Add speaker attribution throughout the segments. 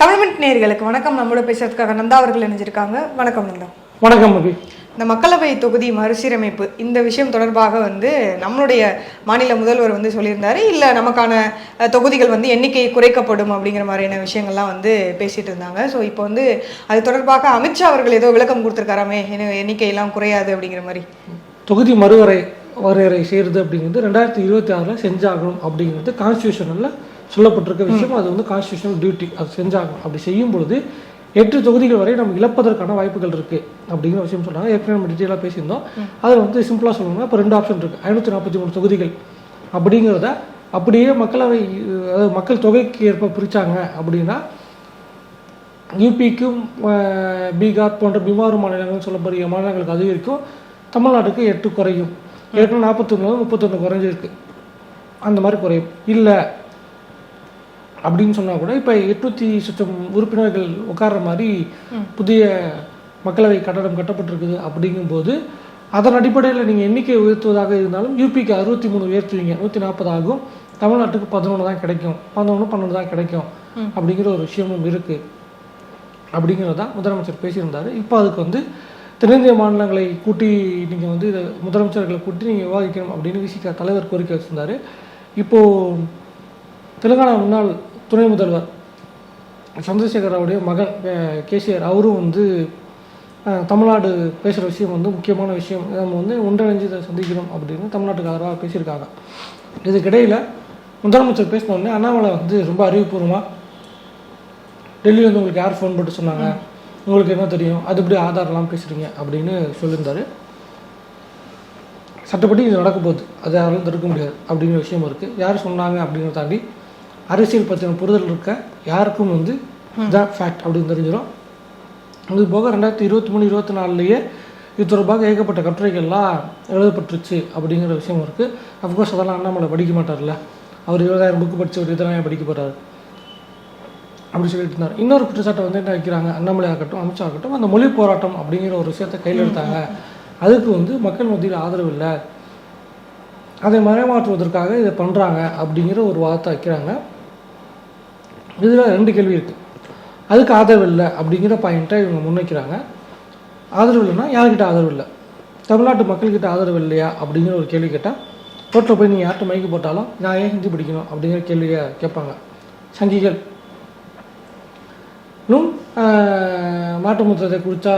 Speaker 1: தமிழ்மிட் நேயர்களுக்கு வணக்கம். நம்மளோட பேசுறதுக்காக நந்தா அவர்கள் இணைஞ்சிருக்காங்க. வணக்கம் நந்தா.
Speaker 2: வணக்கம் அபி
Speaker 1: இந்த மக்களவை தொகுதி மறுசீரமைப்பு இந்த விஷயம் தொடர்பாக வந்து நம்மளுடைய மாநில முதல்வர் வந்து சொல்லியிருந்தாரு. இல்லை நமக்கான தொகுதிகள் வந்து எண்ணிக்கை குறைக்கப்படும் அப்படிங்கிற மாதிரியான விஷயங்கள்லாம் வந்து பேசிட்டு இருந்தாங்க. ஸோ இப்போ வந்து அது தொடர்பாக அமித்ஷா அவர்கள் ஏதோ விளக்கம் கொடுத்துருக்காராமே எண்ணிக்கையெல்லாம் குறையாது அப்படிங்கிற மாதிரி.
Speaker 2: தொகுதி மறுவரை வரையறை செய்கிறது அப்படிங்கிறது ரெண்டாயிரத்தி இருபத்தி ஆறில் செஞ்சாகணும் அப்படிங்கிறது கான்ஸ்டியூஷனில் சொல்லப்பட்டிருக்க விஷயம் அது வந்து கான்ஸ்டியூஷனல் டியூட்டி அது செஞ்சாகணும். அப்படி செய்யும் பொழுது எட்டு தொகுதிகள் வரை நம்ம இழப்பதற்கான வாய்ப்புகள் இருக்குது அப்படிங்கிற விஷயம் சொன்னாங்க ஏற்கனவே நம்ம டீட்டெயிலாக பேசியிருந்தோம். அதில் வந்து சிம்பிளாக சொல்லணும்னா இப்போ ரெண்டு ஆப்ஷன் இருக்குது ஐநூற்றி நாற்பத்தி மூணு தொகுதிகள் அப்படிங்கிறத அப்படியே மக்களவை அதாவது மக்கள் தொகைக்கு ஏற்ப பிரித்தாங்க அப்படின்னா யூபிக்கும் பீகார் போன்ற பிமாறு மாநிலங்கள் சொல்லப்படுகிற மாநிலங்களுக்கு அதிகரிக்கும். தமிழ்நாட்டுக்கு எட்டு குறையும். ஏற்கனவே நாற்பத்தொன்று முப்பத்தொன்று குறைஞ்சிருக்கு. அந்த மாதிரி குறையும். இல்லை அப்படின்னு சொன்னால் கூட இப்போ எட்நூற்றி சுற்றம் உறுப்பினர்கள் உட்கார்ற மாதிரி புதிய மக்களவை கட்டடம் கட்டப்பட்டிருக்குது அப்படிங்கும்போது அதன் அடிப்படையில் நீங்கள் எண்ணிக்கை உயர்த்துவதாக இருந்தாலும் யூபிக்கு அறுபத்தி மூணு உயர்த்துவீங்க நூற்றி நாற்பது ஆகும். தமிழ்நாட்டுக்கு பதினொன்று தான் கிடைக்கும். பதினொன்று பன்னெண்டு தான் கிடைக்கும். அப்படிங்கிற ஒரு விஷயமும் இருக்குது அப்படிங்கிறது தான் முதலமைச்சர் பேசியிருந்தார். இப்போ அதுக்கு வந்து தென்னிந்திய மாநிலங்களை கூட்டி நீங்கள் வந்து இதை முதலமைச்சர்களை கூட்டி நீங்கள் விவாதிக்கணும் அப்படின்னு விசிக தலைவர் கோரிக்கை வச்சிருந்தாரு. இப்போது தெலுங்கானா முன்னாள் துணை முதல்வர் சந்திரசேகர் ராவுடைய மகன் கேசிஆர் அவரும் வந்து தமிழ்நாடு பேசுகிற விஷயம் வந்து முக்கியமான விஷயம். நம்ம வந்து ஒன்றிணைஞ்சு இதை சந்திக்கிறோம் அப்படின்னு தமிழ்நாட்டுக்கு ஆதரவாக பேசியிருக்காங்க. இதுக்கிடையில் முதலமைச்சர் பேசினோடனே அண்ணாமலை வந்து ரொம்ப அறிவுபூர்வமாக டெல்லியில் வந்து உங்களுக்கு யார் ஃபோன் போட்டு சொன்னாங்க? உங்களுக்கு என்ன தெரியும்? அது இப்படி ஆதாரம்லாம் பேசுகிறீங்க அப்படின்னு சொல்லியிருந்தார். சட்டப்படி இது நடக்க போகுது. அது யாராலும் தடுக்க முடியாது அப்படிங்கிற விஷயம் இருக்குது யார் சொன்னாங்க அப்படிங்கிறத தாண்டி அரசியல் பற்றின புரிதல் இருக்க யாருக்கும் வந்து இதான் ஃபேக்ட் அப்படின்னு தெரிஞ்சிடும் இது போக ரெண்டாயிரத்தி இருபத்தி மூணு இருபத்தி நாலுலேயே இது தொடர்பாக ஏகப்பட்ட கட்டுரைகள்லாம் எழுதப்பட்டுருச்சு அப்படிங்கிற விஷயம் இருக்குது அஃப்கோர்ஸ் அதெல்லாம் அண்ணாமலை படிக்க மாட்டார்ல. அவர் இருபதாயிரம் புக்கு படிச்சு ஒரு இதெல்லாம் படிக்க போகிறாரு அப்படி சொல்லிட்டு இருந்தார். இன்னொரு குற்றச்சாட்டை வந்து என்ன வைக்கிறாங்க? அண்ணாமலை ஆகட்டும் அமித்ஷா ஆகட்டும் அந்த மொழி போராட்டம் அப்படிங்கிற ஒரு விஷயத்தை கையில் எடுத்தாங்க. அதுக்கு வந்து மக்கள் மத்தியில் ஆதரவு இல்லை. அதை மறைமாற்றுவதற்காக இதை பண்ணுறாங்க அப்படிங்கிற ஒரு வாதத்தை வைக்கிறாங்க. இதில் ரெண்டு கேள்வி இருக்குது அதுக்கு ஆதரவு இல்லை அப்படிங்கிற பாயிண்ட்டை இவங்க முன்வைக்கிறாங்க. ஆதரவு இல்லைன்னா யார்கிட்ட ஆதரவு இல்லை? தமிழ்நாட்டு மக்கள்கிட்ட ஆதரவு இல்லையா அப்படிங்கிற ஒரு கேள்வி கேட்டால் ரோட்டில் போய் நீங்கள் யார்கிட்ட மைக்கு போட்டாலும் நான் ஏன் ஹிந்தி படிக்கணும் அப்படிங்கிற கேள்வியை கேட்பாங்க. சங்கிகள். இன்னும் மாட்டு மூத்திரத்தை குடித்தா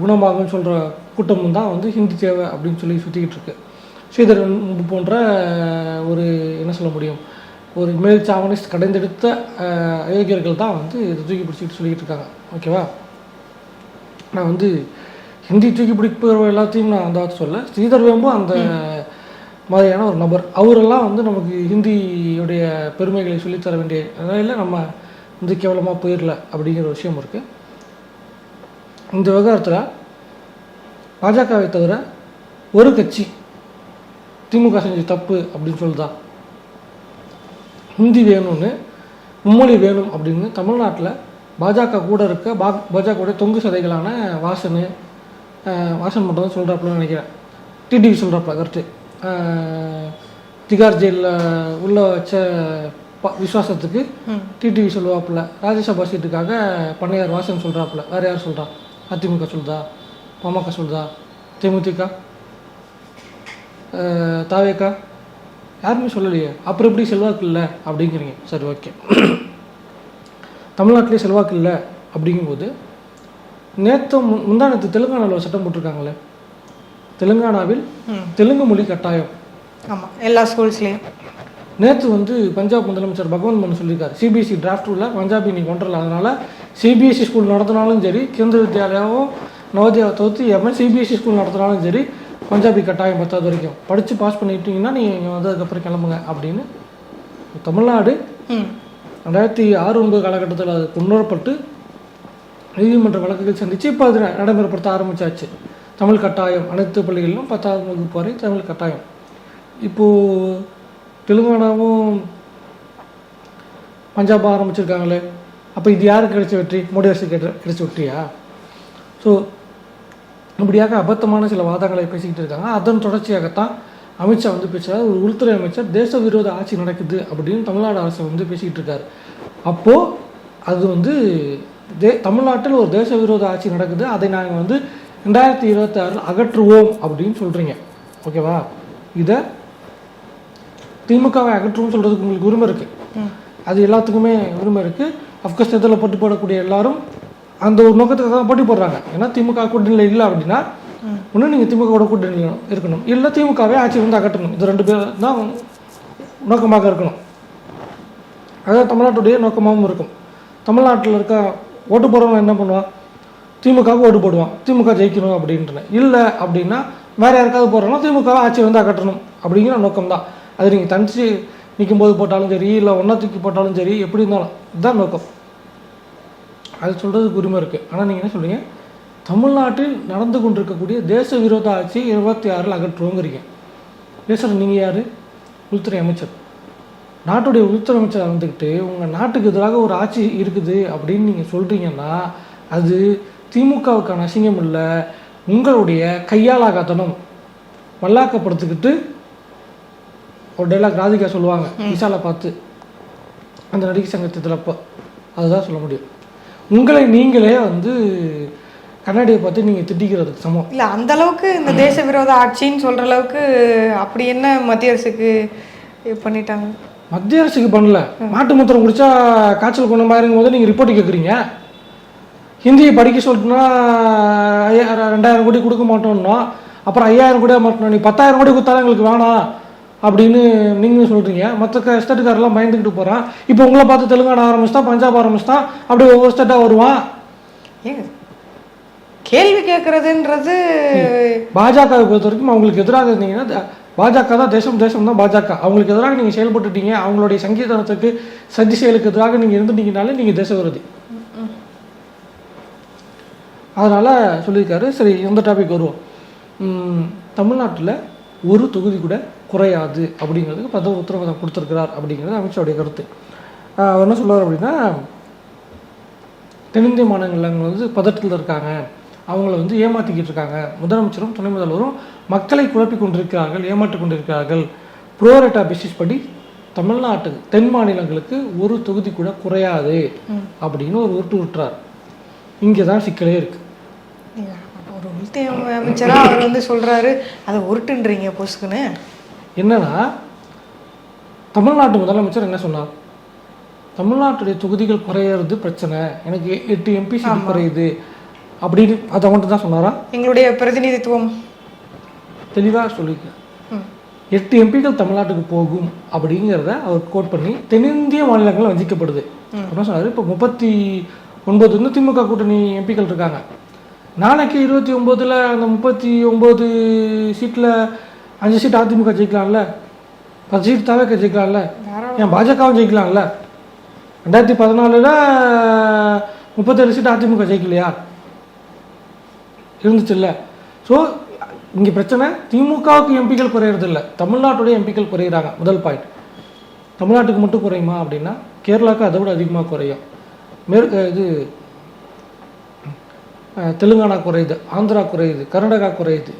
Speaker 2: குணமாகும்னு சொல்கிற கூட்டமும் தான் வந்து ஹிந்தி தேவை அப்படின்னு சொல்லி சுற்றிக்கிட்டு இருக்கு. ஸ்ரீதரன் போன்ற ஒரு என்ன சொல்ல முடியும்? ஒரு மேல் சாவனிஸ்ட் கடைந்தெடுத்த அயோக்கியர்கள் தான் வந்து இதை தூக்கி பிடிச்சிக்கிட்டு சொல்லிக்கிட்டு இருக்காங்க. ஓகேவா? நான் வந்து ஹிந்தி தூக்கி பிடிப்பவர் எல்லாத்தையும் நான் அந்த வார்த்தை சொல்ல ஸ்ரீதர் வேம்பு அந்த மாதிரியான ஒரு நபர். அவரெல்லாம் வந்து நமக்கு ஹிந்தியுடைய பெருமைகளை சொல்லித்தர வேண்டிய நிலையில் நம்ம வந்து கேவலமாக போயிடல அப்படிங்கிற விஷயம் இருக்குது இந்த விவகாரத்தில் பாஜகவை தவிர ஒரு கட்சி திமுக செஞ்ச தப்பு அப்படின்னு சொல்லுதான் ஹிந்தி வேணும்னு மும்மொழி வேணும் அப்படின்னு தமிழ்நாட்டில் பாஜக கூட இருக்க பா பாஜகவுடைய தொங்கு சதைகளான வாசனு வாசன் மட்டும் தான் சொல்கிறாப்புலன்னு நினைக்கிறேன். டிடிவி சொல்கிறாப்புல கருத்து அஹ், திகார் ஜெயிலில் உள்ள வச்ச ப- விசுவாசத்துக்கு டிடிவி சொல்லுவாப்புல ராஜ்யசபா சீட்டுக்காக பண்ணையார் வாசன் சொல்கிறாப்புல வேறு யார் சொல்கிறா அதிமுக சொல்லுதா பாமக சொல்லுதா தேமுதிக? தாவேக்கா? யாருமே சொல்லலையே. அப்புறம் எப்படி செல்வாக்கு இல்லை? அப்படிங்கிறீங்க. சரி ஓகே. தமிழ்நாட்டிலே செல்வாக்கு இல்லை அப்படிங்கும்போது நேற்று முந்தா நேற்று தெலுங்கானாவில் சட்டம் போட்டிருக்காங்களே. தெலுங்கானாவில் தெலுங்கு மொழி கட்டாயம்.
Speaker 1: ஆமாம் எல்லா ஸ்கூல்ஸ்லேயும்.
Speaker 2: நேற்று வந்து பஞ்சாப் முதலமைச்சர் பகவந்த் மன் சொல்லியிருக்காரு. சிபிஎஸ்சி டிராஃப்ட் உள்ள பஞ்சாபி நீ கொண்டுல அதனால் சிபிஎஸ்சி ஸ்கூல் நடத்தினாலும் சரி கேந்திர வித்யாலயாவும் நவோதயாவை தவிர்த்து எம்எல் சிபிஎஸ்சி ஸ்கூல் நடத்தினாலும் சரி பஞ்சாபி கட்டாயம் பத்தாவது வரைக்கும். படித்து பாஸ் பண்ணிட்டீங்கன்னா நீங்கள் வந்து அதுக்கப்புறம் கிளம்புங்க அப்படின்னு தமிழ்நாடு ரெண்டாயிரத்தி ஆறு ஒன்பது காலகட்டத்தில் அது கொண்டு வரப்பட்டு நீதிமன்ற வழக்குகள் சந்தித்து இப்போ அது நடைமுறைப்படுத்த ஆரம்பிச்சாச்சு. தமிழ் கட்டாயம். அனைத்து பள்ளிகளிலும் பத்தாவது வகுப்பு வரை தமிழ் கட்டாயம். இப்போது தெலுங்கானாவும் பஞ்சாப் ஆரம்பிச்சிருக்காங்களே. அப்போ இது யாருக்கு கிடைச்ச வெற்றி? மோடி அரசு கிடைச்ச வெற்றியா? ஸோ இப்படியாக அபத்தமான சில வாதங்களை பேசிக்கிட்டு இருக்காங்க. அதன் தொடர்ச்சியாகத்தான் அமித்ஷா வந்து பேசுகிறார் ஒரு உள்துறை அமைச்சர் தேச விரோத ஆட்சி நடக்குது அப்படின்னு தமிழ்நாடு அரசு வந்து பேசிக்கிட்டு இருக்காரு. அப்போது அது வந்து தே தமிழ்நாட்டில் ஒரு தேச விரோத ஆட்சி நடக்குது. அதை நாங்கள் வந்து ரெண்டாயிரத்தி இருபத்தி ஆறில் அகற்றுவோம் அப்படின்னு சொல்கிறீங்க ஓகேவா? இதை திமுகவை அகற்றுவோம் சொல்கிறதுக்கு உங்களுக்கு உரிமை இருக்குது அது எல்லாத்துக்குமே உரிமை இருக்குது அஃப்கோர்ஸ் தேர்தலில் போட்டி போடக்கூடிய எல்லாரும் அந்த ஒரு நோக்கத்துக்காக தான் போட்டி போடுறாங்க. ஏன்னா திமுக கூட்டணியில் இல்லை அப்படின்னா ஒன்று நீங்கள் திமுகவோட கூட்டணியில் இருக்கணும். இல்லை திமுகவே ஆட்சி வந்து அகற்றணும். இது ரெண்டு பேர் தான் நோக்கமாக இருக்கணும். அதான் தமிழ்நாட்டுடைய நோக்கமாகவும் இருக்கும். தமிழ்நாட்டில் இருக்க ஓட்டு போடுறவங்க என்ன பண்ணுவான் திமுகவுக்கு ஓட்டு போடுவான். திமுக ஜெயிக்கணும் அப்படின்ட்டு இல்லை அப்படின்னா வேறு யாருக்காவது போடுறோம்னா திமுக ஆட்சி வந்து அகற்றணும் அப்படிங்கிற நோக்கம் தான். அது நீங்கள் தனிச்சு நிற்கும் போது போட்டாலும் சரி இல்லை ஒன்றா தூக்கி போட்டாலும் சரி எப்படி இருந்தாலும். இதுதான் நோக்கம். அது சொல்கிறதுக்கு உரிமை இருக்குது ஆனால் நீங்கள் என்ன சொல்கிறீங்க தமிழ்நாட்டில் நடந்து கொண்டிருக்கக்கூடிய தேச விரோத ஆட்சி இருபத்தி ஆறில் அகற்றுவோங்கிறீங்க பேசுகிற நீங்கள் யார்? உள்துறை அமைச்சர். நாட்டுடைய உள்துறை அமைச்சர் வந்துக்கிட்டு உங்கள் நாட்டுக்கு எதிராக ஒரு ஆட்சி இருக்குது அப்படின்னு நீங்கள் சொல்கிறீங்கன்னா அது திமுகவுக்கான அசிங்கம் இல்லை உங்களுடைய கையாளாகத்தனம் வல்லாக்கப்படுத்திக்கிட்டு ஒரு டைலாக் ராதிகா சொல்லுவாங்க. விஷாலை பார்த்து. அந்த நடிகை சங்கத்தில் அப்போ அதுதான் சொல்ல முடியும். உங்களை நீங்களே வந்து கண்ணாடியை பார்த்து நீங்கள் திட்டிக்கிறதுக்கு சமம்.
Speaker 1: இல்ல அந்த அளவுக்கு இந்த தேச விரோத ஆட்சின்னு சொல்ற அளவுக்கு அப்படி என்ன மத்திய அரசுக்கு பண்ணிட்டாங்க?
Speaker 2: மத்திய அரசுக்கு பண்ணல. மாட்டு மூத்திரம் குடிச்சா காய்ச்சல் கொண்ட மாதிரிங்கும் போது நீங்கள் ரிப்போர்ட் கேட்குறீங்க ஹிந்தியை படிக்க சொல்லிட்டுனா ரெண்டாயிரம் கோடி கொடுக்க மாட்டோம்னா அப்புறம் ஐயாயிரம் கோடி மாட்டோம் நீ பத்தாயிரம் கோடி கொடுத்தாலும் எங்களுக்கு வேணாம். அப்படின்னு நீங்கள் சொல்கிறீங்க மற்ற ஸ்டேட்டுக்காரெல்லாம் பயந்துக்கிட்டு போகிறான் இப்போ உங்களை பார்த்து தெலுங்கானா ஆரம்பிச்சிட்டா பஞ்சாப் ஆரம்பிச்சிட்டா அப்படியே ஒவ்வொரு ஸ்டேட்டாக வருவான்
Speaker 1: கேள்வி கேட்கறதுன்றது
Speaker 2: பாஜகவை பொறுத்த வரைக்கும் அவங்களுக்கு எதிராக இருந்தீங்கன்னா பாஜக தான் தேசம் தேசம் தான் பாஜக. அவங்களுக்கு எதிராக நீங்கள் செயல்பட்டுட்டீங்க. அவங்களுடைய சங்கீதனத்துக்கு சதி செயலுக்கு எதிராக நீங்கள் இருந்துட்டீங்கனாலே நீங்கள் தேச விரோதி அதனால் சொல்லியிருக்காரு. சரி இந்த டாபிக் வருவோம். தமிழ்நாட்டில் ஒரு தொகுதி கூட குறையாது அப்படிங்கிறதுக்கு பத உத்தரவாதம் கொடுத்துருக்கிறார் அப்படிங்கிறது அமைச்சருடைய கருத்து. அவர் என்ன சொல்லுவார் அப்படின்னா தென்னிந்திய மாநிலங்கள் வந்து பதட்டத்தில் இருக்காங்க. அவங்கள வந்து ஏமாற்றிக்கிட்டு இருக்காங்க. முதலமைச்சரும் துணை முதல்வரும் மக்களை குழப்பி கொண்டிருக்கிறார்கள் ஏமாற்றி கொண்டிருக்கிறார்கள். ப்ரோரேட்டா பேசிஸ் படி தமிழ்நாட்டுக்கு தென் மாநிலங்களுக்கு ஒரு தொகுதி கூட குறையாது அப்படின்னு ஒரு உருட்டு விட்டுறார் இங்கே தான் சிக்கலே இருக்கு.
Speaker 1: ஒரு உள்துறை அமைச்சராக அவர் வந்து சொல்றாரு அதை உருட்டுன்றீங்க பொசுக்குன்னு.
Speaker 2: என்னன்னா தமிழ்நாட்டு முதலமைச்சர் என்ன சொன்னார்? தமிழ்நாட்டுடைய தொகுதிகள் குறையிறது பிரச்சனை. எனக்கு எட்டு எம்பி சீட் குறையுது. அப்படின்னு அதை மட்டும் தான் சொன்னாரா?
Speaker 1: எங்களுடைய பிரதிநிதித்துவம்.
Speaker 2: தெளிவாக சொல்லியிருக்கார். எட்டு எம்பிக்கள் தமிழ்நாட்டுக்கு போகும் அப்படிங்கிறத அவர் கோட் பண்ணி தென்னிந்திய மாநிலங்கள் வஞ்சிக்கப்படுது. என்ன சொன்னார்? இப்போ முப்பத்தி ஒன்பது வந்து திமுக கூட்டணி எம்பிக்கள் இருக்காங்க. நாளைக்கு இருபத்தி ஒம்போதில் அந்த முப்பத்தி ஒம்பது சீட்டில் அஞ்சு சீட் அதிமுக ஜெயிக்கலாம்ல? பத்து சீட் தவிர ஜெயிக்கலாம்ல? ஏன் பாஜகவும் ஜெயிக்கலாம்ல? ரெண்டாயிரத்தி பதினாலில் முப்பத்தேழு சீட் அதிமுக ஜெயிக்கலையா? இருந்துச்சுல்ல. ஸோ இங்கே பிரச்சனை திமுகவுக்கு எம்பிக்கள் குறையிறது இல்லை தமிழ்நாட்டுடைய எம்பிக்கள் குறையிறாங்க. முதல் பாயிண்ட் தமிழ்நாட்டுக்கு மட்டும் குறையுமா அப்படின்னா கேரளாவுக்கு அதை விட அதிகமாக குறையும். மேற்கு இது தெலுங்கானா குறையுது ஆந்திரா குறையுது கர்நாடகா குறையுது.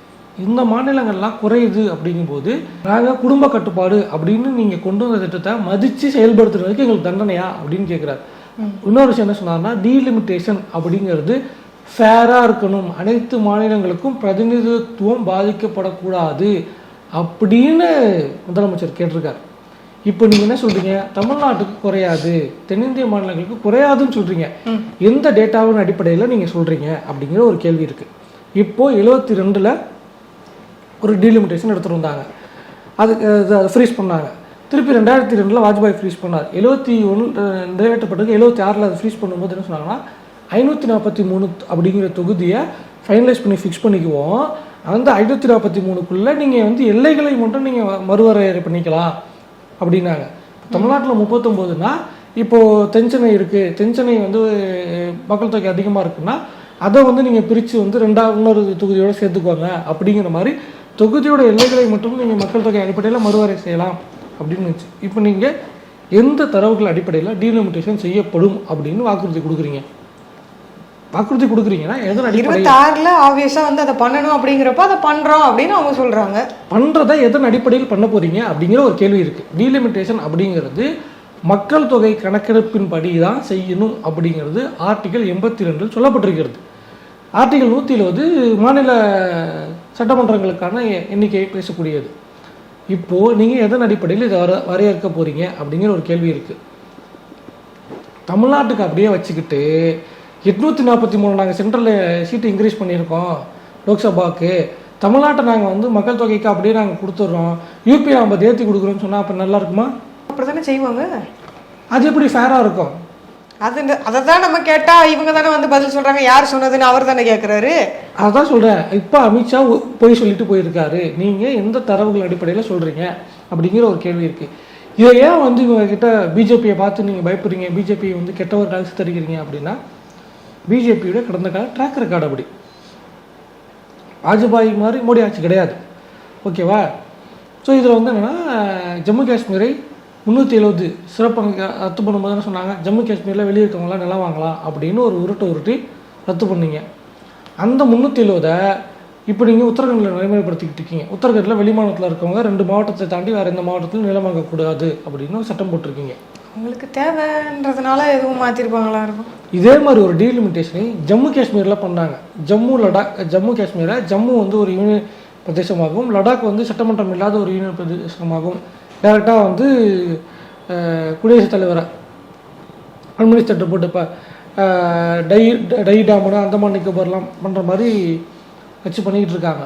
Speaker 2: இந்த மாநிலங்கள்லாம் குறையுது அப்படிங்கும்போது நாங்கள் குடும்ப கட்டுப்பாடு அப்படின்னு நீங்கள் கொண்டு வந்த திட்டத்தை மதித்து செயல்படுத்துறதுக்கு எங்களுக்கு தண்டனையா அப்படின்னு கேட்குறாரு இன்னொரு விஷயம் என்ன சொன்னார்னா டீலிமிட்டேஷன் அப்படிங்கிறது ஃபேராக இருக்கணும். அனைத்து மாநிலங்களுக்கும் பிரதிநிதித்துவம் பாதிக்கப்படக்கூடாது அப்படின்னு முதலமைச்சர் கேட்டிருக்காரு. இப்போ நீங்கள் என்ன சொல்றீங்க? தமிழ்நாட்டுக்கு குறையாது தென்னிந்திய மாநிலங்களுக்கு குறையாதுன்னு சொல்றீங்க. எந்த டேட்டாவின் அடிப்படையில் நீங்கள் சொல்றீங்க அப்படிங்கிற ஒரு கேள்வி இருக்கு. இப்போ எழுபத்தி ரெண்டில் ஒரு டீலிமிட்டேஷன் எடுத்துகிட்டு வந்தாங்க. அதுக்கு அது- அதை ஃப்ரீஸ் பண்ணாங்க. திருப்பி ரெண்டாயிரத்தி ரெண்டில் வாஜ்பாய் ஃப்ரீஸ் பண்ணார். எழுபத்தி ஒன்று நிறைவேற்றப்பட்டது எழுபத்தி ஆறில் அது ஃப்ரீஸ் பண்ணும்போது என்ன சொன்னாங்கன்னா ஐநூற்றி நாற்பத்தி மூணு அப்படிங்கிற தொகுதியை ஃபைனலைஸ் பண்ணி ஃபிக்ஸ் பண்ணிக்குவோம். அந்த ஐநூற்றி நாற்பத்தி மூணுக்குள்ளே நீங்கள் வந்து எல்லைகளை மட்டும் நீங்கள் மறுவரையறை பண்ணிக்கலாம் அப்படின்னாங்க. தமிழ்நாட்டில் முப்பத்தொம்போதுனா இப்போது தென்சென்னை இருக்குது தென்சென்னை வந்து மக்கள் தொகை அதிகமாக இருக்குன்னா அதை வந்து நீங்கள் பிரித்து வந்து ரெண்டாவது இன்னொரு தொகுதியோட சேர்த்துக்குவாங்க அப்படிங்கிற மாதிரி தொகுதியோட எல்லைகளை மட்டும் நீங்கள் மக்கள் தொகை அடிப்படையில் மறுவரை செய்யலாம் அப்படின்னு இருந்துச்சு இப்போ நீங்கள் எந்த தரவுகள் அடிப்படையில் டீலிமிட்டேஷன் செய்யப்படும் அப்படின்னு வாக்குறுதி கொடுக்குறீங்க? வாக்குறுதி கொடுக்குறீங்கன்னா எதன் அடிப்படையில்?
Speaker 1: ஆறுல ஆப்வியஸா வந்து அதை பண்ணணும் அப்படிங்கிறப்ப அதை பண்றோம் அப்படின்னு அவங்க சொல்றாங்க.
Speaker 2: பண்ணுறதை எதன் அடிப்படையில் பண்ண போறீங்க அப்படிங்கிற ஒரு கேள்வி இருக்குது டீலிமிட்டேஷன் அப்படிங்கிறது மக்கள் தொகை கணக்கெடுப்பின்படி தான் செய்யணும் அப்படிங்கிறது ஆர்டிகல் எண்பத்தி ரெண்டில் சொல்லப்பட்டிருக்கிறது. ஆர்டிகல் நூற்றி இருபது மாநில சட்டமன்றங்களுக்கான எண்ணிக்கையை பேசக்கூடியது. இப்போது நீங்கள் எதன் அடிப்படையில் இதை வர வரையறுக்க போகிறீங்க அப்படிங்கிற ஒரு கேள்வி இருக்குது தமிழ்நாட்டுக்கு அப்படியே வச்சுக்கிட்டு எட்நூற்றி நாற்பத்தி மூணு நாங்கள் சென்ட்ரலில் சீட்டு இன்க்ரீஸ் பண்ணியிருக்கோம் லோக்சபாவுக்கு தமிழ்நாட்டை நாங்கள் வந்து மக்கள் தொகைக்கு அப்படியே நாங்கள் கொடுத்துட்றோம் யூபி ஐம்பது ஏற்றி கொடுக்குறோன்னு சொன்னால் அப்போ நல்லா இருக்குமா?
Speaker 1: அப்படி தானே செய்வாங்க.
Speaker 2: அது எப்படி ஃபேராக இருக்கும்?
Speaker 1: அது அதை தான் நம்ம கேட்டா இவங்க தானே வந்து பதில் சொல்றாங்க யார் சொன்னதுன்னு அவர் தானே கேட்குறாரு
Speaker 2: அதான் சொல்கிறேன் இப்போ அமித்ஷா ஒ- பொய் சொல்லிட்டு போயிருக்காரு. நீங்கள் எந்த தரவுகள் அடிப்படையில் சொல்கிறீங்க அப்படிங்கிற ஒரு கேள்வி இருக்குது இதை ஏன் வந்து இவங்க கிட்ட பிஜேபியை பார்த்து நீங்கள் பயப்படுறீங்க? பிஜேபி வந்து கெட்டவர்களாக சித்தரிக்கிறீங்க அப்படின்னா பிஜேபியோட கடந்த கால ட்ராக் ரெக்கார்டு அப்படி. வாஜ்பாய் மாதிரி மோடி ஆட்சி கிடையாது. ஓகேவா? ஸோ இதில் வந்து என்னென்னா ஜம்மு காஷ்மீரை முந்நூற்றி எழுபது சிறப்பு ரத்து பண்ணும்போது என்ன சொன்னாங்க. ஜம்மு காஷ்மீரில் வெளியிருக்கவங்களாம் நிலம் வாங்கலாம் அப்படின்னு ஒரு உருட்டு உருட்டி ரத்து பண்ணீங்க. அந்த முந்நூற்றி எழுபதை இப்போ நீங்கள் உத்தரகண்டில் நடைமுறைப்படுத்திக்கிட்டு இருக்கீங்க. உத்தரகண்டில் வெளிமாநிலத்தில் இருக்கவங்க ரெண்டு மாவட்டத்தை தாண்டி வேறு எந்த மாவட்டத்திலும் நிலம் வாங்கக்கூடாது அப்படின்னு ஒரு சட்டம் போட்டிருக்கீங்க.
Speaker 1: உங்களுக்கு தேவைன்றதுனால எதுவும் மாத்திருப்பாங்களா இருக்கும்?
Speaker 2: இதே மாதிரி ஒரு டீலிமிட்டேஷனை ஜம்மு காஷ்மீரில் பண்ணாங்க. ஜம்மு லடாக் ஜம்மு காஷ்மீரை ஜம்மு வந்து ஒரு யூனியன் பிரதேசமாகவும் லடாக் வந்து சட்டமன்றம் இல்லாத ஒரு யூனியன் பிரதேசமாகவும் டேரெக்டாக வந்து குடியரசுத் தலைவரை அட்மினிஸ்ட்ரேட்டர் போட்டு இப்போ டை டை டாமனு அந்தமான் நிக்கோபார்லாம் பண்ணுற மாதிரி வச்சு பண்ணிக்கிட்டு இருக்காங்க.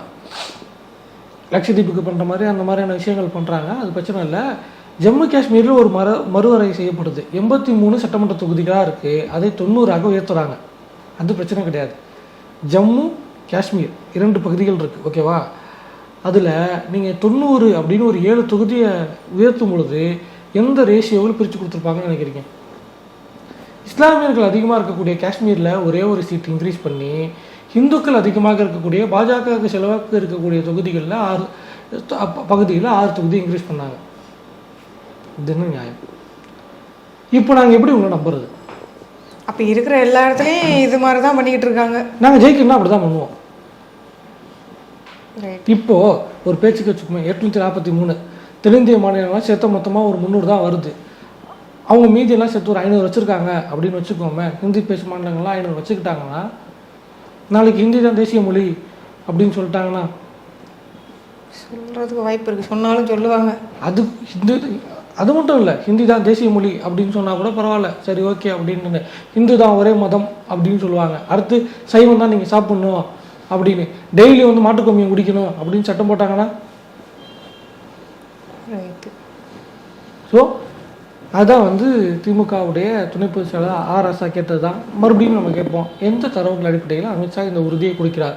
Speaker 2: லட்சத்தீப்புக்கு பண்ணுற மாதிரி அந்த மாதிரியான விஷயங்கள் பண்ணுறாங்க அது பிரச்சனை இல்லை. ஜம்மு காஷ்மீரில் ஒரு மர மறுவரை செய்யப்படுது. எண்பத்தி மூணு சட்டமன்ற தொகுதிகளாக இருக்குது அதை தொண்ணூறாக உயர்த்துறாங்க. அது பிரச்சனை கிடையாது. ஜம்மு காஷ்மீர் இரண்டு பகுதிகள் இருக்குது ஓகேவா? அதில் நீங்கள் தொண்ணூறு அப்படின்னு ஒரு ஏழு தொகுதியை உயர்த்தும் பொழுது எந்த ரேஷியோவில் பிரித்து கொடுத்துருப்பாங்கன்னு நினைக்கிறீங்க? இஸ்லாமியர்கள் அதிகமாக இருக்கக்கூடிய காஷ்மீரில் ஒரே ஒரு சீட் இன்க்ரீஸ் பண்ணி இந்துக்கள் அதிகமாக இருக்கக்கூடிய பாஜகவுக்கு செலவாக்கு இருக்கக்கூடிய தொகுதிகளில் ஆறு பகுதியில் ஆறு தொகுதி இன்க்ரீஸ் பண்ணாங்க. இது என்ன நியாயம்? இப்போ நாங்கள் எப்படி உங்களை நம்புறது?
Speaker 1: அப்ப இருக்கிற எல்லா இடத்துலயும் இது மாதிரி தான் பண்ணிக்கிட்டு இருக்காங்க.
Speaker 2: நாங்கள் ஜெயிக்கணும்னா அப்படி தான் பண்ணுவோம்.
Speaker 1: ரைட்
Speaker 2: இப்போ ஒரு பேச்சுக்கு வச்சுக்கோமே எட்நூற்றி நாற்பத்தி மூணு. தென்னிந்திய மாநிலங்கள்லாம் சேர்த்த மொத்தமாக ஒரு முந்நூறு தான் வருது. அவங்க மீதியெல்லாம் சேர்த்து ஒரு ஐநூறு வச்சுருக்காங்க அப்படின்னு வச்சுக்கோமே ஹிந்தி பேசும் மாநிலங்கள்லாம் ஐநூறு வச்சுக்கிட்டாங்கன்னா நாளைக்கு ஹிந்தி தான் தேசிய மொழி அப்படின்னு சொல்லிட்டாங்கன்னா
Speaker 1: சொல்றதுக்கு வாய்ப்பு இருக்கு. சொன்னாலும் சொல்லுவாங்க.
Speaker 2: அது ஹிந்து அது மட்டும் இல்லை ஹிந்தி தான் தேசிய மொழி அப்படின்னு சொன்னால் கூட பரவாயில்ல. சரி ஓகே அப்படின்னு ஹிந்து தான் ஒரே மதம் அப்படின்னு சொல்லுவாங்க. அடுத்து சைவம் தான் நீங்கள் சாப்பிட்ணும். அப்படின்னு. டெய்லி வந்து மாட்டுக்கொம்பியம் குடிக்கணும் அப்படின்னு சட்டம் போட்டாங்கன்னா? ஸோ அதான் வந்து திமுகவுடைய துணை பொதுச் செயலாளர் ஆர் ராசா கேட்டது தான். மறுபடியும் நம்ம கேட்போம். எந்த தரவுகள் அடிப்படையில் அமித்ஷா இந்த உறுதியை கொடுக்கிறார்?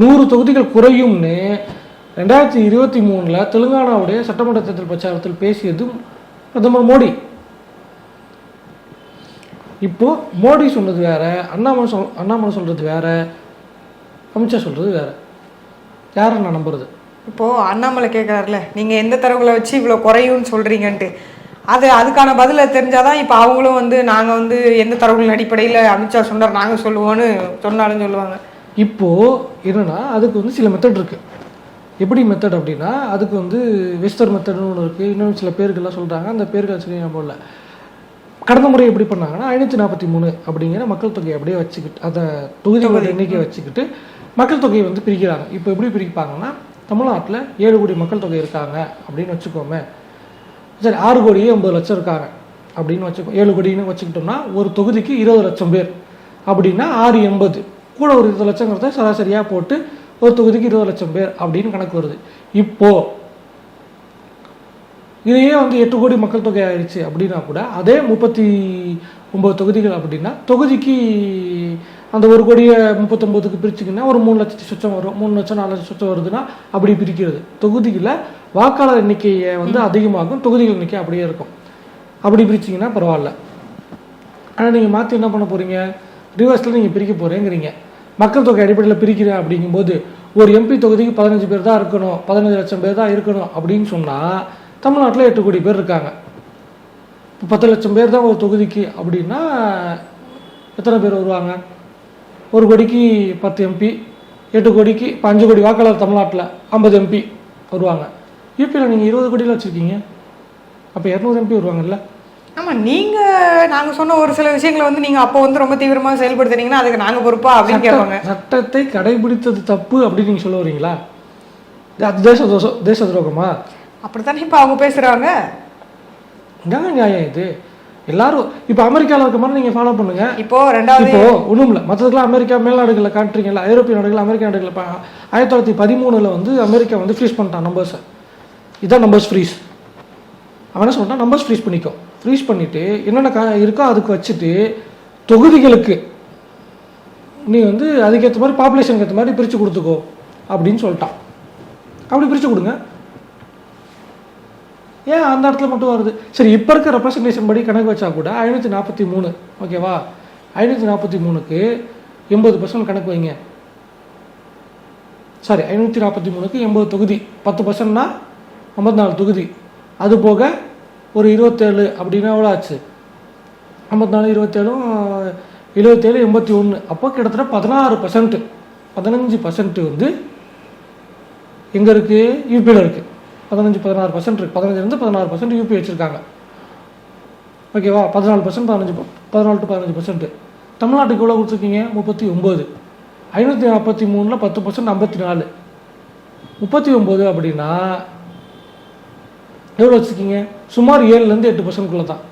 Speaker 2: நூறு தொகுதிகள் குறையும்னு ரெண்டாயிரத்தி இருபத்தி மூணில் தெலுங்கானாவுடைய சட்டமன்ற தேர்தல் பிரச்சாரத்தில் பேசியது பிரதமர் மோடி. இப்போ மோடி சொன்னது வேற அண்ணாமலை சொல் அண்ணாமலை சொல்றது வேற அமித்ஷா சொல்றது வேற. யாரை நான் நம்புறது?
Speaker 1: இப்போ அண்ணாமலை கேட்குறாருல நீங்க எந்த தரவுகளை வச்சு இவ்வளோ குறையும்னு சொல்றீங்கன்ட்டு. அது அதுக்கான பதிலை தெரிஞ்சாதான் இப்போ அவங்களும் வந்து நாங்க வந்து எந்த தரவுகளின் அடிப்படையில் அமித்ஷா சொன்னார் நாங்க சொல்லுவோன்னு சொன்னாலும் சொல்லுவாங்க.
Speaker 2: இப்போ என்னன்னா அதுக்கு வந்து சில மெத்தட் இருக்கு. எப்படி மெத்தட் அப்படின்னா அதுக்கு வந்து வெஸ்டர் மெத்தட்னு ஒன்று இருக்குது இன்னும் சில பேர்கள்லாம் சொல்கிறாங்க அந்த பேர்கள் சரி நான் போடல கடந்த முறை எப்படி பண்ணாங்கன்னா ஐநூற்றி நாற்பத்தி மூணு அப்படிங்கிற மக்கள் தொகையை அப்படியே வச்சுக்கிட்டு அதை தொகுதிகளோட எண்ணிக்கையை வச்சுக்கிட்டு மக்கள் தொகையை வந்து பிரிக்கிறாங்க. இப்போ எப்படி பிரிப்பாங்கன்னா தமிழ்நாட்டில் ஏழு கோடி மக்கள் தொகை இருக்காங்க அப்படின்னு வச்சுக்கோமே. சரி ஆறு கோடியே ஐம்பது லட்சம் இருக்காங்க அப்படின்னு வச்சுக்கோ ஏழு கோடின்னு வச்சுக்கிட்டோம்னா ஒரு தொகுதிக்கு இருபது லட்சம் பேர். அப்படின்னா ஆறு எண்பது. கூட ஒரு இருபது லட்சங்கிறத சராசரியாக போட்டு ஒரு தொகுதிக்கு இருபது லட்சம் பேர் அப்படின்னு கணக்கு வருது. இப்போ இதையே வந்து எட்டு கோடி மக்கள் தொகை ஆயிடுச்சு அப்படின்னா கூட அதே முப்பத்தி ஒம்பது தொகுதிகள் அப்படின்னா தொகுதிக்கு அந்த ஒரு கோடியை முப்பத்தொம்போதுக்கு பிரிச்சிங்கன்னா ஒரு மூணு லட்சத்தி சொச்சம் வரும். மூணு லட்சம் நாலு லட்சம் சொச்சம் வருதுன்னா அப்படி பிரிக்கிறது. தொகுதியில் வாக்காளர் எண்ணிக்கையை வந்து அதிகமாகும் தொகுதிகள் எண்ணிக்கை அப்படியே இருக்கும். அப்படி பிரிச்சிங்கன்னா பரவாயில்ல. ஆனால் நீங்கள் மாற்றி என்ன பண்ண போகிறீங்க ரிவர்ஸில் நீங்கள் பிரிக்க போகிறேங்கிறீங்க மக்கள் தொகை அடிப்படையில் பிரிக்கிறேன் அப்படிங்கும்போது ஒரு எம்பி தொகுதிக்கு பதினஞ்சு பேர் தான் இருக்கணும் பதினஞ்சு லட்சம் பேர் தான் இருக்கணும் அப்படின்னு சொன்னால் தமிழ்நாட்டில் எட்டு கோடி பேர் இருக்காங்க. இப்போ பத்து லட்சம் பேர் தான் ஒரு தொகுதிக்கு அப்படின்னா எத்தனை பேர் வருவாங்க? ஒரு கோடிக்கு பத்து எம்பி எட்டு கோடிக்கு இப்போ அஞ்சு கோடி வாக்காளர் தமிழ்நாட்டில் ஐம்பது எம்பி வருவாங்க. யூபியில் நீங்கள் இருபது கோடியில் வச்சுருக்கீங்க. அப்போ இரநூறு எம்பி வருவாங்கல்ல?
Speaker 1: ஆமா நீங்க நாங்க சொன்ன ஒரு சில விஷயங்களை வந்து நீங்க அப்போ வந்து ரொம்ப தீவிரமா செயல்படுத்துனீங்கன்னா அதுக்கு நாங்க பொறுப்பா அப்படின்னு கேட்பாங்க.
Speaker 2: சட்டத்தை கடைபிடித்தது தப்பு அப்படின்னு நீங்க சொல்ல வரீங்களா? அது தேச தோசம் தேச துரோகமா?
Speaker 1: அப்படித்தானே இப்ப அவங்க பேசுறாங்க.
Speaker 2: என்னங்க நியாயம் இது. எல்லாரும் இப்போ அமெரிக்காவில் இருக்க மாதிரி நீங்க ஃபாலோ பண்ணுங்க.
Speaker 1: இப்போ ரெண்டாவது
Speaker 2: இப்போ ஒன்றும் இல்லை. மற்றதுக்கெல்லாம் அமெரிக்கா மேல்நாடுகளில் காட்டுறீங்களா ஐரோப்பிய நாடுகள் அமெரிக்க நாடுகளில் இப்போ ஆயிரத்தி தொள்ளாயிரத்தி பதிமூணுல வந்து அமெரிக்கா வந்து ஃப்ரீஸ் பண்ணிட்டான் நம்பர்ஸை இதான் நம்பர்ஸ் ஃப்ரீஸ் அவன் என்ன சொல்லிட்டான் நம்பர்ஸ் ஃப்ரீஸ் பண்ணிக்கோ. ஃப்ரீஸ் பண்ணிட்டு என்னென்ன கா இருக்கோ அதுக்கு வச்சுட்டு தொகுதிகளுக்கு நீ வந்து அதுக்கேற்ற மாதிரி பாப்புலேஷனுக்கு ஏற்ற மாதிரி பிரித்து கொடுத்துக்கோ. அப்படின்னு சொல்லிட்டான். அப்படி பிரித்து கொடுங்க. ஏன் அந்த இடத்துல மட்டும் வருது? சரி இப்போ இருக்க ரெப்ரசன்டேஷன் படி கணக்கு வச்சா கூட ஐநூற்றி நாற்பத்தி மூணு. ஓகேவா ஐநூற்றி நாற்பத்தி மூணுக்கு எண்பது பர்சன்ட் கணக்கு வைங்க. சாரி ஐநூற்றி நாற்பத்தி மூணுக்கு எண்பது தொகுதி. பத்து பர்சன்ட்னா ஐம்பத்தி நாலு தொகுதி. அது போக ஒரு இருபத்தேழு அப்படின்னா எவ்வளோ ஆச்சு? ஐம்பத்தி நாலு இருபத்தேழும் எழுபத்தேழு எண்பத்தி ஒன்று அப்போ கிட்டத்தட்ட பதினாறு பர்சன்ட்டு பதினஞ்சு பர்சன்ட்டு வந்து எங்கே இருக்குது யூபியில் இருக்குது பதினஞ்சு பதினாறு பர்சன்ட் இருக்குது பதினஞ்சுலேருந்து பதினாறு பர்சன்ட் யூபி வச்சுருக்காங்க. ஓகேவா பதினாலு பர்சன்ட் பதினஞ்சு பதினாலு டு பதினஞ்சு பர்சன்ட்டு தமிழ்நாட்டுக்கு எவ்வளோ கொடுத்துருக்கீங்க? முப்பத்தி ஒம்பது ஐநூற்றி நாற்பத்தி மூணில் பத்து பர்சன்ட் ஐம்பத்தி நாலு. முப்பத்தி ஒம்பது அப்படின்னா எவ்வளோ வச்சுருக்கீங்க? சுமார் ஏழுலேருந்து எட்டு பர்சன்ட்குள்ளே தான்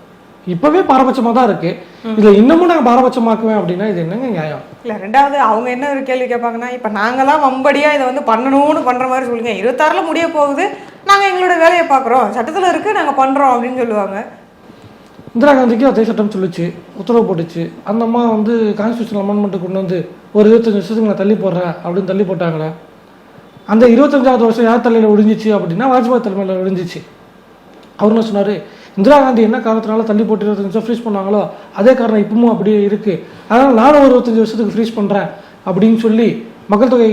Speaker 2: இப்போவே பாரபட்சமாக தான் இருக்குது இதில் இன்னமும் நாங்கள் பாரபட்சமாக்குவேன் அப்படின்னா இது என்னங்க நியாயம்?
Speaker 1: இல்ல ரெண்டாவது அவங்க என்ன ஒரு கேள்வி கேட்பாங்கன்னா இப்ப நாங்கெல்லாம் வம்படியா இதை வந்து பண்ணணும்னு பண்ற மாதிரி சொல்லுங்க. இருபத்தாறுல முடிய போகுது. நாங்க எங்களோட வேலையை பார்க்குறோம். சட்டத்துல இருக்கு நாங்க பண்றோம் அப்படின்னு சொல்லுவாங்க.
Speaker 2: இந்திரா காந்திக்கு அதே சட்டம் சொல்லுச்சு உத்தரவு போட்டுச்சு. அந்த அம்மா வந்து கான்ஸ்டியூஷன் அமெண்ட்மெண்ட் கொண்டு வந்து ஒரு இருபத்தஞ்சு வருஷத்துக்கு நான் தள்ளி போடுறேன் அப்படின்னு தள்ளி போட்டாங்களே. அந்த இருபத்தஞ்சாவது வருஷம் யார் தலையில் ஒழிஞ்சிச்சு அப்படின்னா வாஜ்பாய் தலைமையில் ஒழிஞ்சிச்சு அவர் என்ன சொன்னார்? இந்திரா காந்தி என்ன காரணத்தினால தள்ளி போட்டு இருபத்தஞ்சு வருஷம் ஃப்ரீஸ் பண்ணாங்களோ அதே காரணம் இப்பவும் அப்படியே இருக்குது அதனால் நானும் ஒரு இருபத்தஞ்சு வருஷத்துக்கு ஃப்ரீஸ் பண்ணுறேன் அப்படின்னு சொல்லி மக்கள் தொகை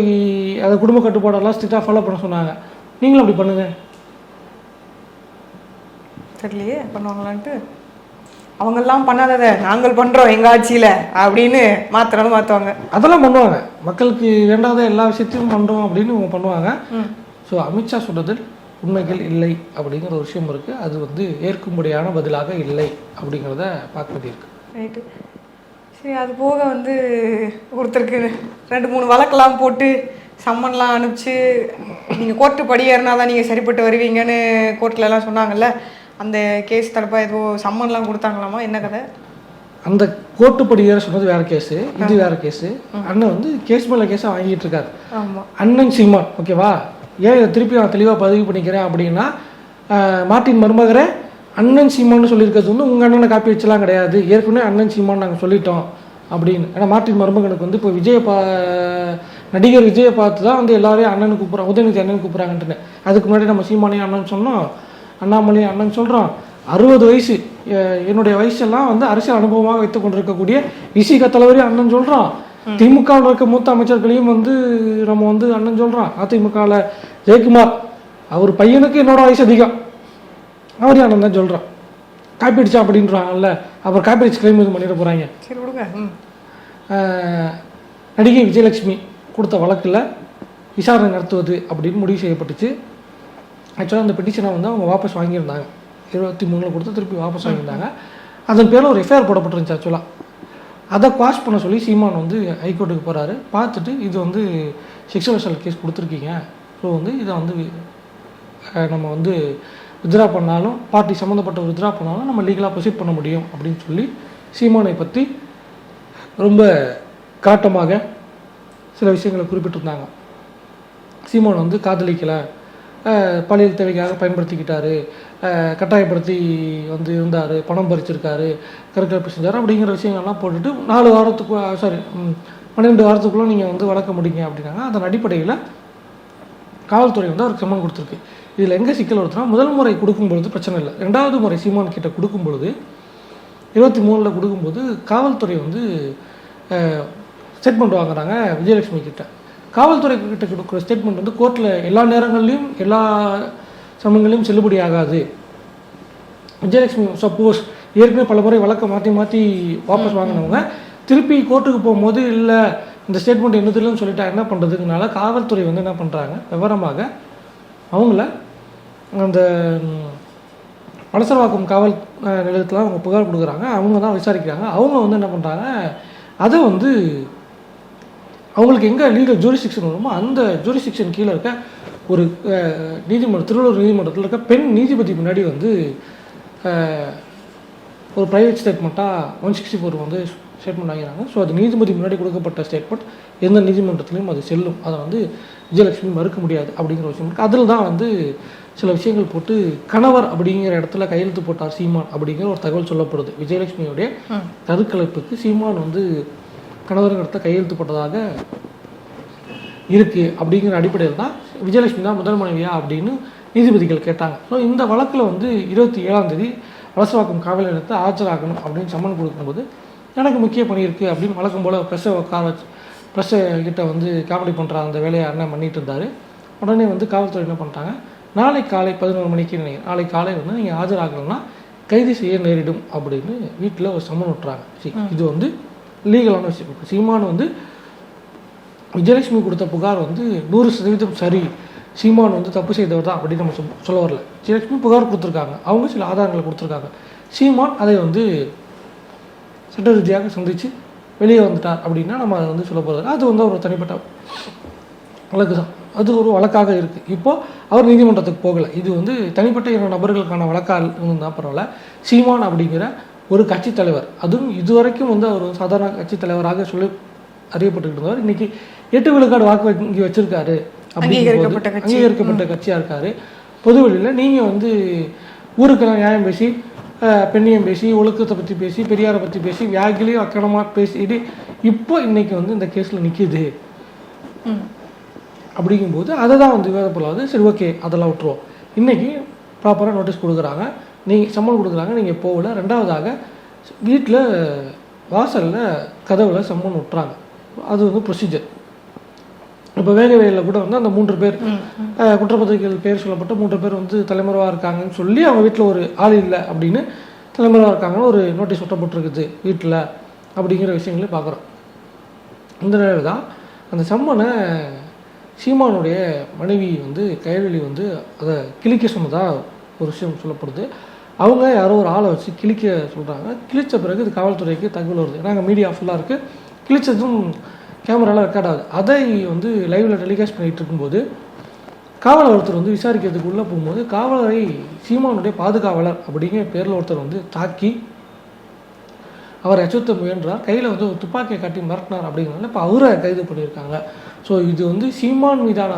Speaker 2: அதை குடும்ப கட்டுப்பாடெல்லாம் ஸ்ட்ரிக்டாக ஃபாலோ பண்ண சொன்னாங்க. நீங்களும் அப்படி பண்ணுங்கள்
Speaker 1: தெரியலையே பண்ணுவாங்களான்ட்டு. அவங்கெல்லாம் பண்ணாததை நாங்கள் பண்றோம் எங்க ஆட்சியில அப்படின்னு மாத்தினாலும் மாத்துவாங்க.
Speaker 2: அதெல்லாம் பண்ணுவாங்க. மக்களுக்கு வேண்டாத எல்லா விஷயத்தையும் பண்ணுறோம் அப்படின்னு பண்ணுவாங்க. ஸோ அமித்ஷா சொன்னதில் உண்மைகள் இல்லை அப்படிங்கிற ஒரு விஷயம் இருக்குது அது வந்து ஏற்கும்படியான பதிலாக இல்லை அப்படிங்கிறத பார்க்க வேண்டியிருக்கு.
Speaker 1: ரைட்டு சரி அது போக வந்து ஒருத்தருக்கு ரெண்டு மூணு வழக்கெல்லாம் போட்டு சம்மன்லாம் அனுப்பிச்சு நீங்கள் கோர்ட்டு படி ஏறினா தான் நீங்கள் சரிப்பட்டு வருவீங்கன்னு கோர்ட்ல எல்லாம் சொன்னாங்கல்ல அந்த கேஸ் தரப்பா ஏதோ சம்மன்லாம் கொடுத்தாங்களாமா? என்ன கதை?
Speaker 2: அந்த கோர்ட்டுப்படி ஏற சொன்னது வேற கேஸு இது வேற கேஸு அண்ணன் வந்து கேஸ் மேலே கேஸாக வாங்கிட்டு இருக்காரு. அண்ணன் சீமான் ஓகேவா ஏன் இதை திருப்பி நான் தெளிவாக பதிவு பண்ணிக்கிறேன் அப்படின்னா மார்ட்டின் மருமகரை அண்ணன் சீமான்னு சொல்லியிருக்கிறது வந்து உங்கள் அண்ணனை காப்பி வச்சலாம் கிடையாது. ஏற்கனவே அண்ணன் சீமான் நாங்கள் சொல்லிட்டோம் அப்படின்னு. ஏன்னா மார்ட்டின் மருமகனுக்கு வந்து இப்போ விஜய பா நடிகர் விஜயை பார்த்து தான் வந்து எல்லாரையும் அண்ணன் கூப்பிட்றாங்க உதயநிதி அண்ணன் கூப்பிட்றாங்கன்ட்டு அதுக்கு முன்னாடி நம்ம சீமானையும் அண்ணன் சொன்னோம் அண்ணாமலையும் அண்ணன் சொல்கிறோம் அறுபது வயசு என்னுடைய வயசெல்லாம் வந்து அரசியல் அனுபவமாக வைத்து கொண்டிருக்கக்கூடிய இசிக தலைவரையும் அண்ணன் சொல்கிறோம் திமுகவில் இருக்க மூத்த அமைச்சர்களையும் வந்து நம்ம வந்து அண்ணன் சொல்கிறோம் அதிமுகவில் ஜெயக்குமார். அவர் பையனுக்கு என்னோட வயசு அதிகம். அவரையும் அண்ணன் தான் சொல்கிறோம் காப்பி அடிச்சா அப்படின்றாங்கல்ல அப்புறம் காப்பி அடிச்சு கிளைம் எதுவும் பண்ணிட போகிறாங்க
Speaker 1: சரி விடுங்க
Speaker 2: நடிகை விஜயலட்சுமி கொடுத்த வழக்கில் விசாரணை நடத்துவது அப்படின்னு முடிவு செய்யப்பட்டுச்சு. ஆக்சுவலாக அந்த பெட்டிஷனை வந்து அவங்க வாபஸ் வாங்கியிருந்தாங்க. இருபத்தி மூணில் கொடுத்து திருப்பி வாபஸ் வாங்கியிருந்தாங்க. அதன் பேரில் ஒரு எஃப்ஐஆர் போடப்பட்டிருந்துச்சு ஆக்சுவலாக அதை குவாஷ் பண்ண சொல்லி சீமான் வந்து ஹைகோர்ட்டுக்கு போகிறாரு பார்த்துட்டு இது வந்து செக்ஷுவல் கேஸ் கொடுத்துருக்கீங்க. ஸோ வந்து இதை வந்து நம்ம வந்து வித்ரா பண்ணாலும் பார்ட்டி சம்மந்தப்பட்ட வித்ரா பண்ணாலும் நம்ம லீகலாக ப்ரொசீட் பண்ண முடியும் அப்படின்னு சொல்லி சீமானை பற்றி ரொம்ப காட்டமாக சில விஷயங்களை குறிப்பிட்டிருந்தாங்க. சீமான் வந்து காதலிக்கலை. பழைய பாலியல் தேவைக்காக பயன்படுத்திக்கிட்டாரு. கட்டாயப்படுத்தி வந்து இருந்தார் பணம் பறிச்சிருக்காரு கருக்கலைப்பு செஞ்சார் அப்படிங்கிற விஷயங்கள்லாம் போட்டுட்டு நாலு வாரத்துக்கு சாரி பன்னெண்டு வாரத்துக்குள்ளே நீங்கள் வந்து வளர்க்க முடியுங்க அப்படின்னாங்க. அதன் அடிப்படையில் காவல்துறை வந்து அவருக்கு சம்மன் கொடுத்துருக்கு. இதில் எங்கே சிக்கல் வருதுன்னா முதல் முறை கொடுக்கும் பொழுது பிரச்சனை இல்லை. ரெண்டாவது முறை சீமான் கிட்ட கொடுக்கும்பொழுது இருபத்தி மூணில் கொடுக்கும்போது காவல்துறை வந்து ஸ்டேட்மெண்ட் வாங்குறாங்க விஜயலட்சுமி கிட்ட. காவல்துறை கிட்ட கொடுக்குற ஸ்டேட்மெண்ட் வந்து கோர்ட்டில் எல்லா நேரங்கள்லையும் எல்லா சமயங்களையும் செல்லுபடி ஆகாது. விஜயலட்சுமி சப்போஸ் ஏற்கனவே பல முறை வழக்கை மாற்றி மாற்றி வாபஸ் வாங்கினவங்க திருப்பி கோர்ட்டுக்கு போகும்போது இல்லை இந்த ஸ்டேட்மெண்ட் என்னதுலன்னு சொல்லிட்டா என்ன பண்ணுறதுக்குனால காவல்துறை வந்து என்ன பண்ணுறாங்க விவரமாக அவங்கள அந்த ம், காவல் நிலையத்தில் அவங்க புகார் கொடுக்குறாங்க. அவங்க தான் விசாரிக்கிறாங்க. அவங்க வந்து என்ன பண்ணுறாங்க அதை வந்து அவங்களுக்கு எங்கே லீகல் ஜூரிஸ்டிக்ஷன் வருமோ அந்த ஜூரிஸ்டிக்ஷன் கீழே இருக்க ஒரு அஹ், நீதிமன்றம் திருவள்ளூர் நீதிமன்றத்தில் இருக்க பெண் நீதிபதி முன்னாடி வந்து ஒரு ப்ரைவேட் ஸ்டேட்மெண்ட்டாக ஒன் சிக்ஸ்டி ஃபோர் வந்து ஸ்டேட்மெண்ட் ஆகிறாங்க ஸோ அது நீதிபதி முன்னாடி கொடுக்கப்பட்ட ஸ்டேட்மெண்ட் எந்த நீதிமன்றத்திலையும் அது செல்லும். அதை வந்து விஜயலட்சுமி மறுக்க முடியாது அப்படிங்கிற விஷயம் இருக்குது அதில் தான் வந்து சில விஷயங்கள் போட்டு கணவர் அப்படிங்கிற இடத்துல கையெழுத்து போட்டார் சீமான் அப்படிங்கிற ஒரு தகவல் சொல்லப்படுது. விஜயலட்சுமியுடைய. கருக்கலைப்புக்கு சீமான் வந்து கணவருங்கிற இடத்துல கையெழுத்து போட்டதாக இருக்குது அப்படிங்கிற அடிப்படையில் தான் விஜயலட்சுமி தான் முதல் மனைவியா அப்படின்னு நீதிபதிகள் கேட்டாங்க. ஸோ இந்த வழக்கில் வந்து இருபத்தி ஏழாம் தேதி வலசவாக்கம் காவல் நிலையத்தை ஆஜராகணும் அப்படின்னு சம்மன் கொடுக்கும்போது எனக்கு முக்கிய பணி இருக்குது அப்படின்னு வழக்கம் போல் ப்ரெஸ்ஸை உட்கார வச்சு ப்ரெஸ்ஸை கிட்ட வந்து காமெடி பண்ணுற அந்த வேலையை அண்ணன் பண்ணிட்டு இருந்தார். உடனே வந்து காவல்துறை என்ன பண்ணிட்டாங்க நாளை காலை பதினோரு மணிக்கு நினைக்கிறேன் நாளை காலை வந்து நீங்கள் ஆஜராகலைன்னா கைது செய்ய நேரிடும் அப்படின்னு வீட்டில் ஒரு சம்மன் விட்டுறாங்க. இது வந்து லீகலான விஷயம். சீமான் வந்து விஜயலட்சுமி கொடுத்த புகார் வந்து நூறு சதவீதம் சரி. சீமான் வந்து தப்பு செய்தவர் தான் அப்படின்னு நம்ம சொல்ல வரல. விஜயலட்சுமி புகார் கொடுத்துருக்காங்க. அவங்க சில ஆதாரங்களை கொடுத்துருக்காங்க. சீமான் அதை வந்து சட்ட ரீதியாக சந்தித்து வெளியே வந்துட்டார் அப்படின்னா நம்ம அதை வந்து சொல்ல போகிறது அது வந்து ஒரு தனிப்பட்ட வழக்கு தான். அது ஒரு வழக்காக இருக்குது இப்போது அவர் நீதிமன்றத்துக்கு போகலை. இது வந்து தனிப்பட்ட இரண்டு நபர்களுக்கான வழக்காக இருந்தால் பரவாயில்ல. சீமான் அப்படிங்கிற ஒரு கட்சி தலைவர். அதுவும் இதுவரைக்கும் வந்து அவர் ஒரு சாதாரண கட்சித் தலைவராக சொல்லி அறியப்பட்டுக்கிட்டு இருந்தவர். இன்னைக்கு எட்டு விழுக்காடு வாக்கு வங்கி வச்சிருக்காரு
Speaker 1: அங்கீகரிக்கப்பட்ட.
Speaker 2: அங்கீகரிக்கப்பட்ட கட்சியாக இருக்காரு. பொதுவெளியில் நீங்கள் வந்து ஊருக்கெல்லாம் நியாயம் பேசி பெண்ணியம் பேசி ஒழுக்கத்தை பற்றி பேசி பெரியாரை பற்றி பேசி வியாகிலையும் அக்கணமாக பேசிட்டு இப்போ இன்னைக்கு வந்து இந்த கேஸில் நிற்கிது. அப்படிங்கும்போது அதை தான் வந்து விவாதப்படாது சரி ஓகே அதெல்லாம் விட்டுருவோம். இன்றைக்கி ப்ராப்பராக நோட்டீஸ் கொடுக்குறாங்க. நீங்கள் சம்மன் கொடுக்குறாங்க. நீங்கள் போகல. ரெண்டாவதாக வீட்டில் வாசலில் கதவில் சம்மன் விட்டுறாங்க. அது வந்து ப்ரொசீஜர் இப்போ வேக கூட வந்து அந்த மூன்று பேர் குற்றப்பத்திரிகைகள் பேர் சொல்லப்பட்ட மூன்று பேர் வந்து தலைமறைவாக இருக்காங்கன்னு சொல்லி அவங்க வீட்டில் ஒரு ஆள் இல்லை அப்படின்னு தலைமறைவாக இருக்காங்கன்னு ஒரு நோட்டீஸ் ஒட்டப்பட்டிருக்குது வீட்டில் அப்படிங்கிற விஷயங்களே பார்க்குறோம் இந்த நிலையில் தான் அந்த சம்மனை சீமானுடைய மனைவி வந்து கைவெளி வந்து அதை கிழிக்க சொன்னதா ஒரு விஷயம் சொல்லப்படுது. அவங்க யாரோ ஒரு ஆளை வச்சு கிழிக்க சொல்கிறாங்க கிழிச்ச பிறகு இது காவல்துறைக்கு தகவல் வருது. ஏன்னா அங்கே மீடியா ஃபுல்லாக இருக்குது கிழிச்சதும் கேமராலாம் ரெக்கார்ட் ஆகுது. அதை வந்து லைவில் டெலிகாஸ்ட் பண்ணிகிட்டு இருக்கும்போது காவலர் ஒருத்தர் வந்து விசாரிக்கிறதுக்கு உள்ளே போகும்போது காவலரை சீமானுடைய பாதுகாவலர் அப்படிங்கிற பேரில் ஒருத்தர் வந்து தாக்கி அவர் அச்சுறுத்த முயன்றார். கையில் வந்து ஒரு துப்பாக்கியை காட்டி மிரட்டினார் அப்படிங்கிறனால இப்போ அவரை கைது பண்ணியிருக்காங்க. ஸோ இது வந்து சீமான் மீதான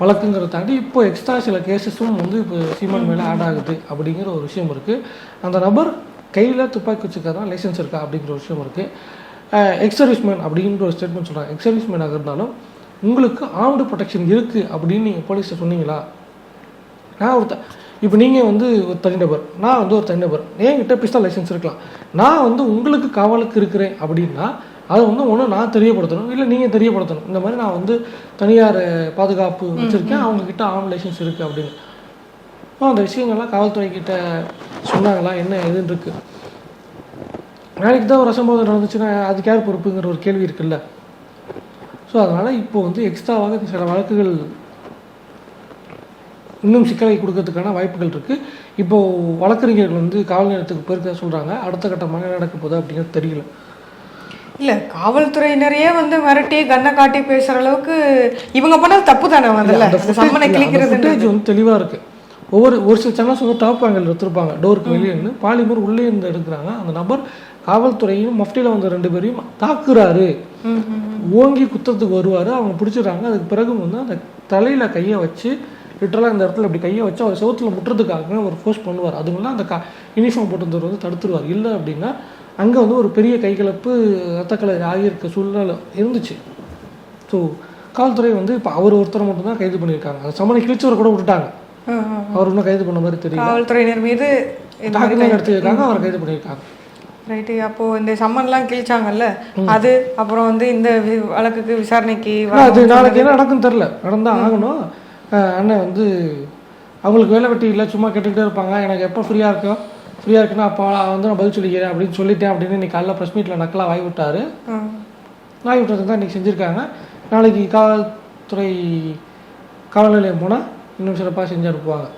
Speaker 2: வழக்குங்கிறத தாண்டி இப்போ எக்ஸ்ட்ரா சில கேசஸும் வந்து இப்போ சீமான் மேலே ஆட் ஆகுது அப்படிங்கிற ஒரு விஷயம் இருக்குது அந்த நபர் கையில் துப்பாக்கி வச்சுருக்காரா? லைசன்ஸ் இருக்கா? அப்படிங்கிற ஒரு விஷயம் இருக்குது எக்ஸ் சர்வீஸ்மேன் அப்படிங்கிற ஒரு ஸ்டேட்மெண்ட் சொல்கிறாங்க எக்ஸ் சர்வீஸ்மேனாக இருந்தாலும் உங்களுக்கு ஆர்ம்டு ப்ரொடெக்ஷன் இருக்குது அப்படின்னு நீங்கள் போலீஸை சொன்னீங்களா? நான் ஒருத்த இப்போ நீங்கள் வந்து ஒரு தனிநபர் நான் வந்து ஒரு தனிநபர் என்கிட்ட பிஸ்தல் லைசன்ஸ் இருக்கலாம். நான் வந்து உங்களுக்கு காவலுக்கு இருக்கிறேன் அப்படின்னா அதை வந்து ஒன்று நான் தெரியப்படுத்தணும் இல்லை நீங்கள் தெரியப்படுத்தணும். இந்த மாதிரி நான் வந்து தனியார் பாதுகாப்பு வச்சுருக்கேன் அவங்கக்கிட்ட ஆன் லைசன்ஸ் இருக்குது அப்படின்னு. அப்போ அந்த விஷயங்கள்லாம் காவல்துறை கிட்ட சொன்னாங்களா? என்ன எதுன்னு இருக்கு? நாளைக்கு தான் ஒரு அசம்பவம் நடந்துச்சுன்னா அதுக்கு யார் பொறுப்புங்கிற ஒரு கேள்வி இருக்குல்ல? ஸோ அதனால் இப்போ வந்து எக்ஸ்ட்ராவாக சில வழக்குகள் இன்னும் சிக்கலை கொடுக்கறதுக்கான வாய்ப்புகள் இருக்குது இப்போது வழக்கறிஞர்கள் வந்து காவல் நிலையத்துக்கு போயிருக்க சொல்கிறாங்க அடுத்த கட்டமாக நடக்க போகுது அப்படிங்கிறது தெரியல.
Speaker 1: இல்ல காவல்துறையினரையே வந்து மிரட்டி கண்ணை காட்டி பேசுற அளவுக்கு இவங்க பண்ணது தப்பு தானே
Speaker 2: அந்த
Speaker 1: சம்மனை கிளிக்கிறது
Speaker 2: வந்து தெளிவாக இருக்குது ஒவ்வொரு ஒரு சில சேனல்ஸ் வந்து டாப் ஆங்கிள் எடுத்திருப்பாங்க. டோருக்கு வெளியே இருந்து பாலிமர் உள்ளே இருந்து எடுக்கிறாங்க. அந்த நபர் காவல்துறையும் மஃப்டியில் வந்த ரெண்டு பேரையும் தாக்குறாரு. ஓங்கி குத்தத்துக்கு வருவார். அவங்க பிடிச்சிடுறாங்க. அதுக்கு பிறகு வந்து அந்த தலையில் கையை வச்சு லிட்டரலாக இந்த இடத்துல இப்படி கையை வச்சு அவர் செவுத்துல முட்டுறதுக்காக ஒரு ஃபோர்ஸ் பண்ணுவார். அதுங்களாம் அந்த கா யூனிஃபார்ம் போட்டிருந்தவர் வந்து தடுத்துருவார். இல்லை அப்படின்னா அங்கே வந்து ஒரு பெரிய கைகலப்பு ரத்தக்கலை ஆகியிருக்க சூழ்நிலை இருந்துச்சு. ஸோ காவல்துறை வந்து இப்போ அவர் ஒருத்தரை மட்டும்தான் கைது பண்ணியிருக்காங்க. அந்த சமனை கிழிச்சவரை கூட விட்டுட்டாங்க. அவர் இன்னும் கைது பண்ண மாதிரி தெரியல.
Speaker 1: காவல்துறையினர் மீது
Speaker 2: தாக்குதல் நடத்தியிருக்காங்க அவரை கைது பண்ணியிருக்காங்க.
Speaker 1: ரைட்டு அப்போ இந்த சம்மன்லாம் கிழிச்சாங்கல்ல அது அப்புறம் வந்து இந்த வழக்குக்கு விசாரணைக்கு
Speaker 2: அது நாளைக்கு என்ன நடக்குன்னு தெரில நடந்தால் ஆகணும். அண்ணன் வந்து அவங்களுக்கு வேலை வெட்டி இல்லை சும்மா கேட்டுக்கிட்டே இருப்பாங்க. எனக்கு எப்போ ஃப்ரீயாக இருக்கோ ஃப்ரீயாக இருக்குன்னா அப்போ வந்து நான் பதில் சொல்லிக்கிறேன் அப்படின்னு சொல்லிட்டேன் அப்படின்னு இன்னைக்கு காலைல ப்ரெஸ் மீட்டில் நக்கலாக வாய் விட்டாரு. வாய் விட்டது தான் இன்றைக்கி செஞ்சுருக்காங்க. நாளைக்கு காவல்துறை காவல் நிலையம் போனால் இன்னும் சிறப்பாக செஞ்சு அனுப்புவாங்க